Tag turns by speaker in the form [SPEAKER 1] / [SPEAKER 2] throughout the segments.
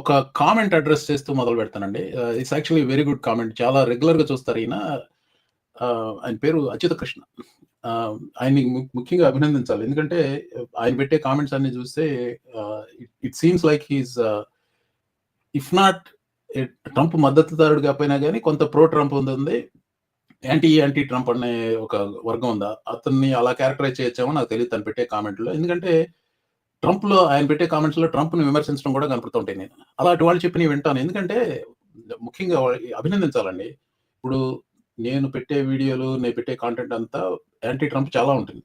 [SPEAKER 1] ఒక comment address చేస్తూ మొదలు పెడతానండి. It's actually very good comment. చాలా రెగ్యులర్‌గా చూస్తారు ఈయన. Uh, ఆయన పేరు అచ్యుత కృష్ణ. Uh, ఆయన్ని ముఖ్యంగా అభినందించాలి. ఎందుకంటే uh, ఆయన పెట్టే కామెంట్స్ అన్ని చూస్తే it seems like he's if not Trump మద్దతుదారుడిగా పోయినా కానీ కొంత ప్రో ట్రంప్ ఉంది యాంటీ, యాంటీ ట్రంప్ అనే ఒక వర్గం ఉందా? అతన్ని అలా క్యారెక్టరైజ్ చేయొచ్చేమో నాకు తెలియదు తను పెట్టే కామెంట్‌లో. ఎందుకంటే ట్రంప్‌లో ఆయన పెట్టే కామెంట్స్‌లో ట్రంప్ను విమర్శించడం కూడా కనపడుతుంటాయి నేను. అలాంటి వాళ్ళు నేను వింటాను. ఎందుకంటే ముఖ్యంగా అభినందించాలండి. ఇప్పుడు నేను పెట్టే వీడియోలు, నేను పెట్టే కాంటెంట్ అంతా యాంటీ ట్రంప్ చాలా ఉంటుంది.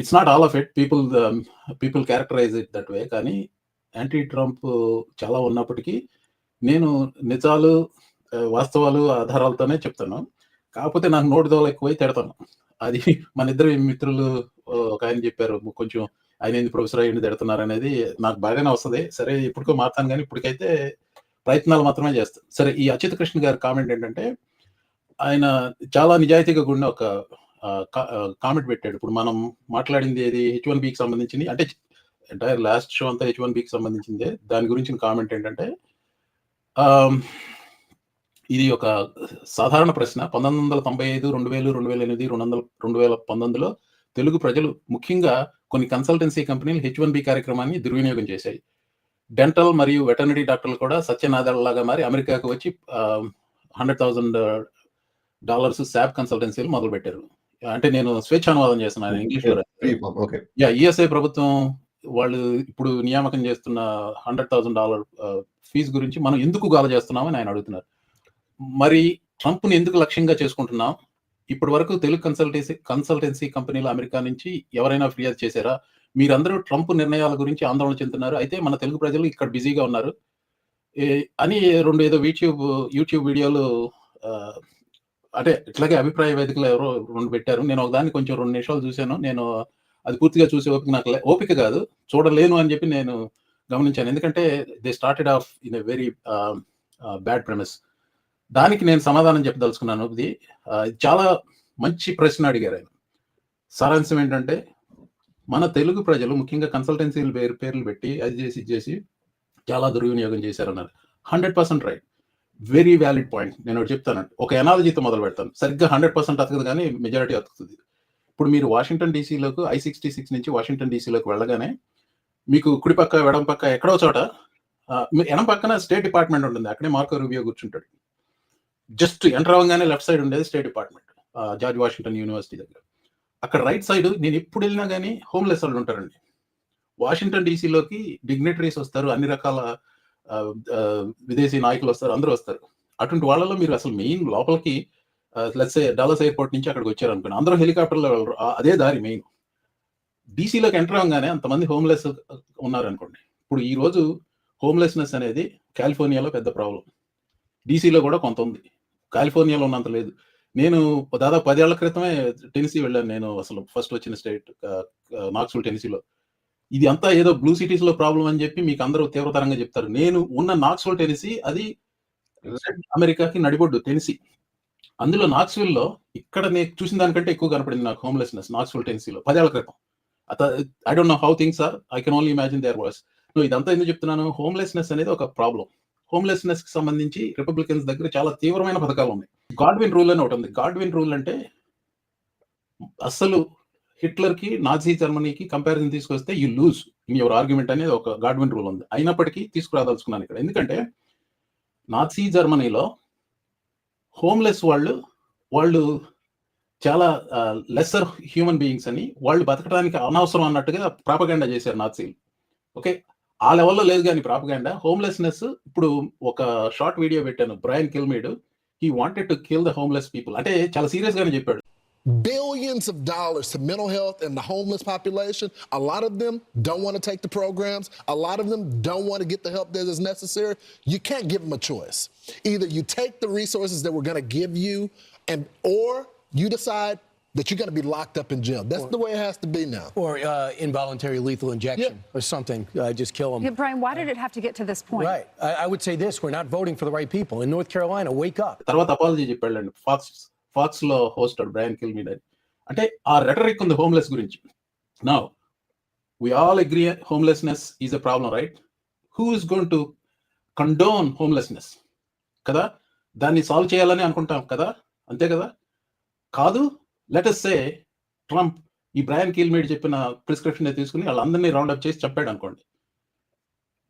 [SPEAKER 1] It's not all of it. People people characterize it that way. కానీ యాంటీ ట్రంప్ చాలా ఉన్నప్పటికీ నేను నిజాలు, వాస్తవాలు, ఆధారాలతోనే చెప్తాను. కాకపోతే నాకు నోటి దోలు ఎక్కువై తిడతాను. అది మన ఇద్దరు మిత్రులు ఒక ఆయన చెప్పారు. కొంచెం ఆయనేంది ప్రొఫెసర్ పెడతారు అనేది నాకు బాగానే వస్తుంది సరే ఇప్పటికో మారతాను కానీ ఇప్పటికైతే ప్రయత్నాలు మాత్రమే చేస్తాను సరే ఈ అచ్యుత కృష్ణ గారి కామెంట్ ఏంటంటే ఆయన చాలా నిజాయితీగా కూడిన ఒక కా కామెంట్ పెట్టాడు. ఇప్పుడు మనం మాట్లాడింది ఏది హెచ్ వన్ బీకి సంబంధించింది. అంటే ఎంటైర్ లాస్ట్ షో అంతా హెచ్ వన్ బీకి సంబంధించిందే. దాని గురించిన కామెంట్ ఏంటంటే ఇది ఒక సాధారణ ప్రశ్న. పంతొమ్మిది వందల తొంభై ఐదు రెండు వేలు రెండు వేల ఎనిమిది రెండు వందల రెండు వేల పంతొమ్మిదిలో తెలుగు ప్రజలు ముఖ్యంగా కొన్ని కన్సల్టెన్సీ కంపెనీలు హెచ్-1బీ కార్యక్రమాన్ని దుర్వినియోగం చేశాయి. డెంటల్ మరియు వెటర్నరీ డాక్టర్లు కూడా సత్యనాదెళ్ళలాగా మారి అమెరికాకు వచ్చి ఆహ్, $100,000 సాప్ కన్సల్టెన్సీలు మొదలుపెట్టారు. అంటే నేను చేస్తున్నాను
[SPEAKER 2] ఫ్రీ
[SPEAKER 1] రాశారు.
[SPEAKER 2] ఫార్మ్. ఓకే.
[SPEAKER 1] యాహ్! యూఎస్ఏ ప్రభుత్వం వాళ్ళు ఇప్పుడు నియామకం చేస్తున్న $100,000 ఆహ్, ఫీస్ గురించి మనం ఎందుకు గోల చేస్తున్నామని ఆయన అడుగుతున్నారు. మరి ట్రంప్‌ని ఎందుకు లక్ష్యంగా చేసుకుంటున్నాం? ఇప్పటి వరకు తెలుగు కన్సల్టెన్సీ కన్సల్టెన్సీ కంపెనీలు అమెరికా నుంచి ఎవరైనా ఫిర్యాదు చేశారా? మీరందరూ ట్రంప్ నిర్ణయాల గురించి ఆందోళన చెందుతున్నారు. అయితే మన తెలుగు ప్రజలు ఇక్కడ బిజీగా ఉన్నారు. అని రెండు ఏదో యూట్యూబ్ యూట్యూబ్ వీడియోలు అంటే ఇట్లాగే అభిప్రాయ వేదికలు ఎవరో రెండు పెట్టారు. నేను ఒకదాన్ని కొంచెం రెండు నిమిషాలు చూశాను నేను అది పూర్తిగా చూసే ఓపిక నాకు ఓపిక కాదు. చూడలేను అని చెప్పి నేను గమనించాను. ఎందుకంటే they started off in a very bad promise దానికి నేను సమాధానం చెప్పదలుచుకున్నాను. ఇది చాలా మంచి ప్రశ్న అడిగారాయన. సారాంశం ఏంటంటే మన తెలుగు ప్రజలు ముఖ్యంగా కన్సల్టెన్సీలు పేరు పేర్లు పెట్టి అది చేసి, ఇది చేసి చాలా దుర్వినియోగం చేశారన్నారు. 100% రైట్. Very valid point. నేను చెప్తానండి. ఒక ఎనాలజీతో మొదలు పెడతాను. సరిగ్గా 100% అతకదు కానీ మెజారిటీ అతుకుతుంది ఇప్పుడు మీరు వాషింగ్టన్ డీసీలోకి ఐ-66 నుంచి వాషింగ్టన్ డీసీలోకి వెళ్ళగానే మీకు కుడి పక్క, ఎడమ పక్క ఎక్కడో చోట ఎడం పక్కన స్టేట్ డిపార్ట్మెంట్ ఉంటుంది. అక్కడే మార్కో రూబియో కూర్చుంటాడు. జస్ట్ ఎంటర్ అవ్వగానే లెఫ్ట్ సైడ్ ఉండేది state department. George Washington university దగ్గర. అక్కడ రైట్ సైడ్ నేను ఎప్పుడు వెళ్ళినా కానీ హోమ్‌లెస్ వాళ్ళు ఉంటారండి. వాషింగ్టన్ డీసీలోకి డిగ్నిటరీస్ వస్తారు. అన్ని రకాల విదేశీ నాయకులు వస్తారు. అందరూ వస్తారు. అటువంటి వాళ్ళలో మీరు అసలు మెయిన్ లోపలికి లెట్సే డాలస్ ఎయిర్‌పోర్ట్ నుంచి అక్కడికి వచ్చారు వచ్చారనుకోండి. అందరూ హెలికాప్టర్‌లో వెళ్ళరు. అదే దారి మెయిన్. డీసీలోకి ఎంటర్ అవ్వంగానే అంతమంది హోమ్‌లెస్ ఉన్నారనుకోండి. ఇప్పుడు ఈ రోజు హోమ్‌లెస్‌నెస్ అనేది కాలిఫోర్నియాలో పెద్ద ప్రాబ్లం డీసీలో కూడా కొంత ఉంది. కాలిఫోర్నియాలో ఉన్నంత లేదు. నేను దాదాపు పదేళ్ళ క్రితమే టెన్సీ వెళ్ళాను నేను అసలు ఫస్ట్ వచ్చిన స్టేట్ నాక్సుల్ టెన్సీలో ఇది అంతా ఏదో బ్లూ సిటీస్లో ప్రాబ్లమ్ అని చెప్పి మీకు అందరూ తీవ్రతరంగా చెప్తారు. నేను ఉన్న నాక్సుల్ టెన్సీ అది అమెరికాకి నడిబొడ్డు టెన్సీ అందులో నాక్స్‌విల్‌లో ఇక్కడ నేను చూసిన దానికంటే ఎక్కువ కనపడింది నాకు హోమ్‌లెస్‌నెస్ నాక్స్‌విల్ టెన్సీలో పదేళ్ళ క్రితం. I don't know how things are. I can only imagine they're worse. నువ్వు ఇదంతా ఎందుకు చెప్తున్నాను? హోమ్‌లెస్‌నెస్ అనేది ఒక ప్రాబ్లం హోమ్లెస్నెస్కి సంబంధించి రిపబ్లికన్స్ దగ్గర చాలా తీవ్రమైన పథకాలు ఉన్నాయి. గాడ్విన్ రూల్ అని ఒకటి ఉంది. గాడ్విన్ రూల్ అంటే అస్సలు హిట్లర్‌కి, నాజీ జర్మనీకి కంపారిజన్ తీసుకొస్తే you lose in your argument అనేది ఒక గాడ్విన్ రూల్ ఉంది. అయినప్పటికీ తీసుకురాదలుచుకున్నాను ఇక్కడ. ఎందుకంటే నాజీ జర్మనీలో హోమ్‌లెస్ వాళ్ళు, వాళ్ళు చాలా లెస్సర్ హ్యూమన్ బీయింగ్స్ అని వాళ్ళు బతకడానికి అనవసరం అన్నట్టుగా ప్రాపగండా చేశారు నాజీలు. ఓకే. ఆ లెవెల్‌లో లేదు గాని ప్రాపగండా. హోమ్‌లెస్‌నెస్ ఇప్పుడు ఒక షార్ట్ వీడియో పెట్టాను. Brian Kilmeade he wanted to kill the homeless people. అంటే చాలా సీరియస్‌గానే చెప్పాడు.
[SPEAKER 3] billions of dollars to mental health and the homeless population. A lot of them don't want to take the programs. A lot of them don't want to get the help that is necessary. You can't give them a choice. Either you take the resources that we're going to give you, and or you decide that you're going to be locked up in jail. That's the way it has to be now.
[SPEAKER 4] Or uh, involuntary lethal injection or something. Uh, just kill them.
[SPEAKER 5] Yeah, Brian, why did it have to get to this point?
[SPEAKER 4] Right. I, I would say this we're not voting for the right people. In North Carolina, wake up.
[SPEAKER 1] తర్వాత apology చెప్పాడండి. Pox ఫాక్స్‌లో host Brian Kilmeade అని. అంటే ఆ rhetoric ఉంది homeless గురించి. Now we all agree homelessness is a problem right? Who is going to condone homelessness కదా దాన్ని solve చేయాలని అనుకుంటాం కదా అంతే కదా కాదు లెటస్ సే ట్రంప్ ఈ బ్రయాన్ కీల్మేడ్ చెప్పిన ప్రిస్క్రిప్షన్ తీసుకుని వాళ్ళందరినీ రౌండప్ చేసి చెప్పాడు అనుకోండి.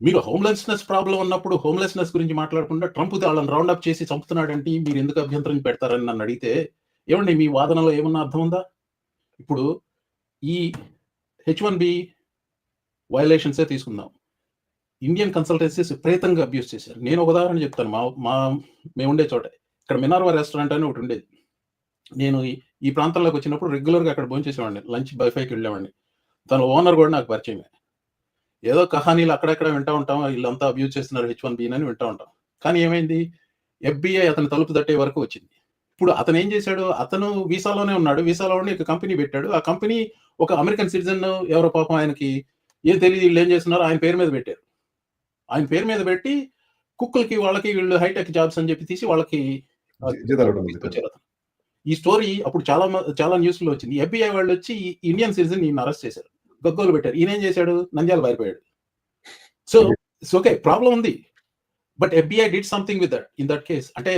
[SPEAKER 1] మీరు హోమ్లెస్నెస్ ప్రాబ్లం ఉన్నప్పుడు హోమ్లెస్నెస్ గురించి మాట్లాడకుండా ట్రంప్ వాళ్ళని రౌండ్ అప్ చేసి చంపుతున్నాడంటే మీరు ఎందుకు అభ్యంతరం పెడతారని నన్ను అడిగితే ఏమండి మీ వాదనలో ఏమన్నా అర్థం ఉందా? ఇప్పుడు ఈ హెచ్ వన్ బి వైలేషన్సే తీసుకుందాం. ఇండియన్ కన్సల్టెన్సీస్ విపరీతంగా అబ్యూస్ చేశారు. నేను ఒక ఉదాహరణ చెప్తాను. మా మా మేము ఉండే చోట. ఇక్కడ మినార్వా రెస్టారెంట్ అని ఒకటి ఉండేది. నేను ఈ- ప్రాంతంలోకి వచ్చినప్పుడు రెగ్యులర్గా అక్కడ భోంచేసేవాడిని లంచ్ బైఫైకి వెళ్ళేవాడిని. తన ఓనర్ కూడా నాకు పరిచయమే. ఏదో కహానీలు అక్కడక్కడ వింటా ఉంటాం వీళ్ళంతా అబ్యూజ్ చేస్తున్నారు హెచ్ వన్ బీన్ అని వింటా ఉంటాం. కానీ ఏమైంది? ఎఫ్బిఐ అతని తలుపు తట్టే వరకు వచ్చింది. ఇప్పుడు అతను ఏం చేశాడు? అతను వీసాలోనే ఉన్నాడు. వీసాలో ఉండి ఒక కంపెనీ పెట్టాడు. ఆ కంపెనీ ఒక అమెరికన్ సిటిజన్ ఎవరో పాపం ఆయనకి ఏం తెలియదు వీళ్ళు ఏం చేస్తున్నారు? ఆయన పేరు మీద పెట్టారు. ఆయన పేరు మీద పెట్టి కుక్కలకి వాళ్ళకి వీళ్ళు హైటెక్ జాబ్స్ అని చెప్పి తీసి వాళ్ళకి తీసుకొచ్చారు అతను. ఈ స్టోరీ అప్పుడు చాలా చాలా న్యూస్లో వచ్చింది. ఎఫ్బిఐ వాళ్ళు వచ్చి ఈ ఇండియన్ సిటిజన్ ఈయన అరెస్ట్ చేశారు. గగ్గోలు పెట్టారు. ఈయన ఏం చేశాడు? నంద్యాల పారిపోయాడు. సో ఓకే ప్రాబ్లం ఉంది. But FBI did something with that in that case. అంటే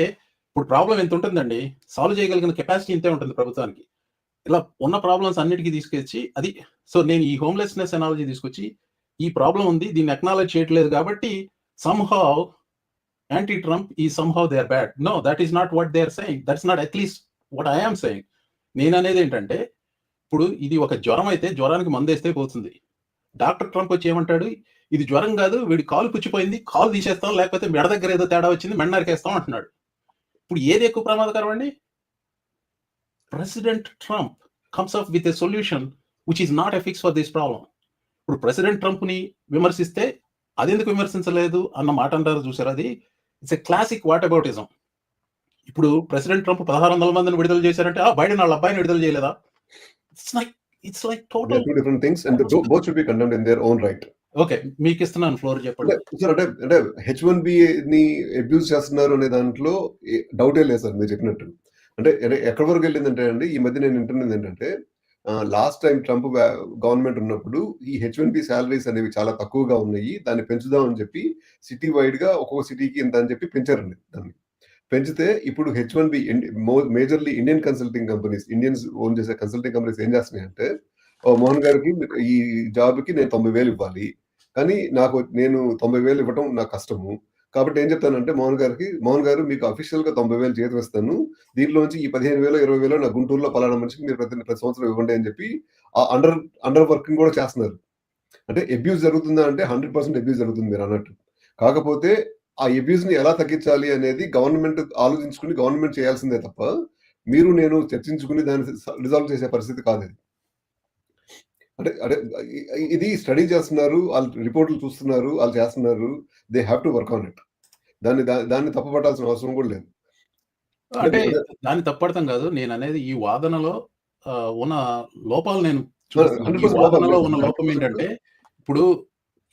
[SPEAKER 1] ఇప్పుడు ప్రాబ్లం ఎంత ఉంటుందండి? సాల్వ్ చేయగలిగిన కెపాసిటీ ఇంతే ఉంటుంది ప్రభుత్వానికి. ఇలా ఉన్న ప్రాబ్లమ్స్ అన్నిటికీ తీసుకొచ్చి అది సో నేను ఈ హోమ్లెస్నెస్ ఎనాలజీ తీసుకొచ్చి ఈ ప్రాబ్లం ఉంది దీన్ని అక్నాలజ్ చేయట్లేదు కాబట్టి సంహౌ యాంటీ ట్రంప్ ఈ somehow they are bad no that is not what they are saying that's not at least what I am saying నేను అనేది ఏంటంటే ఇప్పుడు ఇది ఒక జ్వరం అయితే జ్వరానికి మందేస్తే పోతుంది. డాక్టర్ ట్రంప్ వచ్చి ఏమంటాడు? ఇది జ్వరం కాదు వీడి కాలు పుచ్చిపోయింది కాలు తీసేస్తాం లేకపోతే మెడ దగ్గర ఏదో తేడా వచ్చింది మెడ నరికేస్తాం అంటున్నాడు. ఇప్పుడు ఏది ఎక్కువ ప్రమాదకరం అండి? President Trump comes up with a solution which is not a fix for this problem ఇప్పుడు ప్రెసిడెంట్ ట్రంప్ని విమర్శిస్తే అదెందుకు విమర్శించలేదు అన్న మాట అంటారు చూసారు అది? It's a classic whataboutism ఇప్పుడు ప్రెసిడెంట్ ట్రంప్ పదహారు వందల మందిని విడుదల చేశారంటే ఆ బైడెన్ వాళ్ళ అబ్బాయిని విడుదల చేయలేదా? It's like it's like total
[SPEAKER 2] two different things and both should be condemned in their own right
[SPEAKER 1] okay మీకు ఇస్తున్నాను ఫ్లోర్ చెప్పండి.
[SPEAKER 2] సార్ అంటే అంటే హెచ్ వన్ బి ని అబ్యూజ్ చేస్తున్నారు అనే దాంట్లో డౌటే లేదు సార్ మీరు చెప్పినట్టు. అంటే ఎక్కడి వరకు వెళ్ళిందంటే అండి ఈ మధ్య నేను వింటున్నది ఏంటంటే లాస్ట్ టైం ట్రంప్ గవర్నమెంట్ ఉన్నప్పుడు ఈ హెచ్ వన్ బి శాలరీస్ అనేవి చాలా తక్కువగా ఉన్నాయి దాన్ని పెంచుదాం అని చెప్పి సిటీ వైడ్గా ఒక్కొక్క సిటీకి ఇంత అని చెప్పి పెంచారండి దాన్ని. పెంచితే ఇప్పుడు H one B majorly Indian consulting companies Indians own చేసే కన్సల్టింగ్ కంపెనీస్ ఏం చేస్తున్నాయి అంటే ఓ మోహన్ గారికి ఈ జాబ్కి నేను తొంభై వేలు ఇవ్వాలి. కానీ నాకు నేను తొంభై వేలు ఇవ్వటం నాకు కష్టము. కాబట్టి ఏం చెప్తానంటే మోహన్ గారికి మోహన్ గారు మీకు అఫీషియల్గా తొంభై వేలు చేతి వేస్తాను. దీంట్లోంచి ఈ పదిహేను వేలు ఇరవై వేలు నా గుంటూరులో పలానా మనిషికి మీరు ప్రతి ప్రతి సంవత్సరం ఇవ్వండి అని చెప్పి ఆ అండర్ అండర్ వర్కింగ్ కూడా చేస్తున్నారు. అంటే అబ్యూస్ జరుగుతుందా అంటే హండ్రెడ్ పర్సెంట్ అబ్యూస్ జరుగుతుంది మీరు అన్నట్టు. కాకపోతే ఆ అబ్యూస్ని ఎలా తగ్గించాలి అనేది గవర్నమెంట్ ఆలోచించుకుని గవర్నమెంట్ చేయాల్సిందే తప్ప మీరు నేను చర్చించుకుని దాన్ని రిజాల్వ్ చేసే పరిస్థితి కాదు ఇది అంటే అంటే ఇది స్టడీ చేస్తున్నారు వాళ్ళు రిపోర్ట్లు చూస్తున్నారు వాళ్ళు చేస్తున్నారు they have to work on it దాన్ని దాన్ని తప్పపట్టాల్సిన అవసరం కూడా లేదు
[SPEAKER 1] అంటే దాన్ని తప్పడతాం కాదు నేను అనేది ఈ వాదనలో ఉన్న లోపాలు నేను చూస్తున్నాను. ఈ
[SPEAKER 2] 100%
[SPEAKER 1] వాదనలో ఉన్న. లోపం ఏంటంటే ఇప్పుడు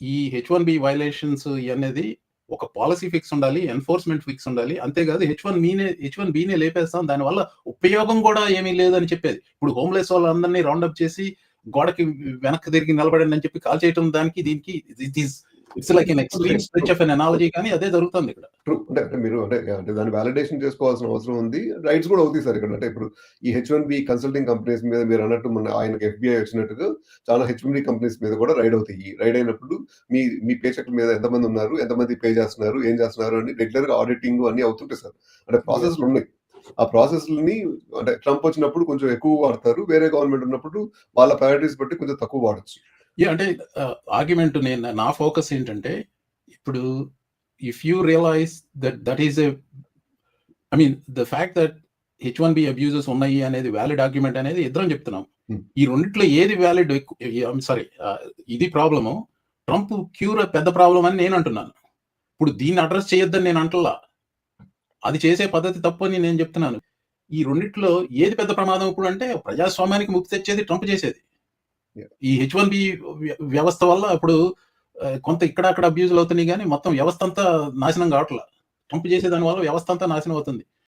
[SPEAKER 1] ఈ హెచ్ వన్ బి వైలేషన్స్ అనేది ఒక పాలసీ ఫిక్స్ ఉండాలి ఎన్ఫోర్స్మెంట్ ఫిక్స్ ఉండాలి. అంతేకాదు హెచ్ వన్ మీనే హెచ్ వన్ బీనే లేపేస్తాం. దానివల్ల ఉపయోగం కూడా ఏమీ లేదని చెప్పేది. ఇప్పుడు హోమ్లెస్ వాళ్ళందరినీ రౌండప్ చేసి గోడకి వెనక్కి తిరిగి నిలబడండి అని చెప్పి కాల్ చేయడం దానికి దీనికి it is it's like an extreme stretch of an analogy కానీ అదే జరుగుతుంది ఇక్కడ.
[SPEAKER 2] ట్రూ అంటే అంటే మీరు అంటే అంటే దాన్ని వ్యాలిడేషన్ చేసుకోవాల్సిన అవసరం ఉంది. రైట్స్ కూడా అవుతాయి సార్ ఇక్కడ. అంటే ఇప్పుడు ఈ H one B consulting companies మీద మీరు అన్నట్టు మన ఆయనకి ఎఫ్బిఐ వచ్చినట్టుగా చాలా హెచ్ వన్ బి కంపెనీస్ మీద కూడా రైడ్ అవుతాయి. రైడ్ అయినప్పుడు మీ మీ పే చెక్ మీద ఎంతమంది ఉన్నారు ఎంతమంది పే చేస్తున్నారు ఏం చేస్తున్నారు అని రెగ్యులర్గా ఆడిటింగ్ అన్ని అవుతుంటాయి సార్. అంటే ప్రాసెస్లు ఉన్నాయి. ఆ ప్రాసెస్ని అంటే ట్రంప్ వచ్చినప్పుడు కొంచెం ఎక్కువ వాడతారు. వేరే గవర్నమెంట్ ఉన్నప్పుడు వాళ్ళ ప్రయారిటీస్ బట్టి కొంచెం తక్కువ వాడచ్చు.
[SPEAKER 1] యా అంటే ఆర్గ్యుమెంట్ నేను నా ఫోకస్ ఏంటంటే ఇప్పుడు if you realize that that is a I mean the fact that H one B abuses ఉన్నాయి అనేది వ్యాలిడ్ ఆర్గ్యుమెంట్ అనేది ఇద్దరం చెప్తున్నాం
[SPEAKER 2] Hmm.
[SPEAKER 1] ఈ రెండిట్లో ఏది వ్యాలిడ్ సారీ ఇది ప్రాబ్లము ట్రంప్ క్యూర్ పెద్ద ప్రాబ్లం అని నేను అంటున్నాను ఇప్పుడు దీన్ని అడ్రస్ చేయొద్దని నేను అంటలా అది చేసే పద్ధతి తప్పు అని నేను చెప్తున్నాను ఈ రెండిట్లో ఏది పెద్ద ప్రమాదం ఇప్పుడు అంటే ప్రజాస్వామ్యానికి ముక్తి తెచ్చేది ట్రంప్ చేసేది. ఈ హెచ్ వన్ బి వ్యవస్థ వల్ల ఇప్పుడు కొంత ఇక్కడ అక్కడ అబ్యూజులు అవుతున్నాయి కానీ మొత్తం వ్యవస్థ అంతా నాశనం కావట్లా. ట్రంప్ చేసే దాని వల్ల వ్యవస్థ అంతా నాశనం అవుతుంది.